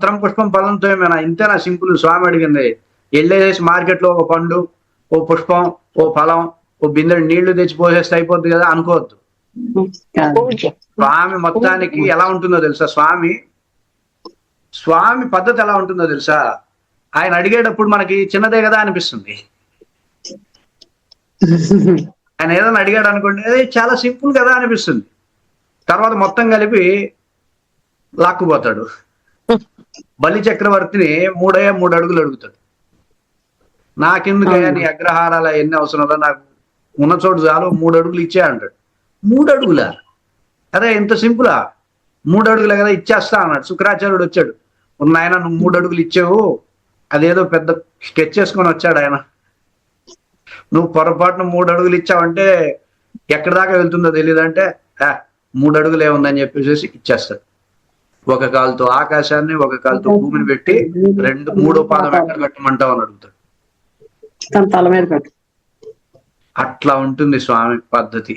పత్రం పుష్పం ఫలంతో ఏమైనా ఇంతేనా సింపుల్? స్వామి అడిగింది. వెళ్ళేసి మార్కెట్లో ఒక పండు ఓ పుష్పం ఓ ఫలం ఓ బిందెడు నీళ్ళు తెచ్చి పోసేస్తే అయిపోద్ది కదా అనుకోవద్దు. స్వామి మొత్తానికి ఎలా ఉంటుందో తెలుసా స్వామి? స్వామి పద్ధతి ఎలా ఉంటుందో తెలుసా? ఆయన అడిగేటప్పుడు మనకి చిన్నదే కదా అనిపిస్తుంది. ఆయన ఏదైనా అడిగాడు అనుకోండి అది చాలా సింపుల్ కదా అనిపిస్తుంది. తర్వాత మొత్తం కలిపి లాక్కుపోతాడు. బలి చక్రవర్తిని మూడే మూడు అడుగులు అడుగుతాడు. నాకెందుకయ్యా నీ అగ్రహారాల ఎన్ని అవసరంలో నాకు ఉన్న చోటు చాలు మూడు అడుగులు ఇచ్చే అంటాడు. మూడు అడుగులా? అరే ఇంత సింపులా? మూడు అడుగులే కదా ఇచ్చేస్తా అన్నాడు. శుక్రాచార్యుడు వచ్చాడు. ఉన్న ఆయన నువ్వు మూడు అడుగులు ఇచ్చావు. అదేదో పెద్ద స్కెచ్ చేసుకొని వచ్చాడు ఆయన. నువ్వు పొరపాటున మూడు అడుగులు ఇచ్చావంటే ఎక్కడి దాకా వెళ్తుందో తెలియదు అంటే మూడు అడుగులు ఏముందని చెప్పేసి ఇచ్చేస్తాడు. ఒక కాలుతో ఆకాశాన్ని ఒక కాలుతో భూమిని పెట్టి రెండు మూడో పాదం ఎక్కడ కట్టమంటావు అని అడుగుతాడు. తల మీద అట్లా ఉంటుంది స్వామి పద్ధతి.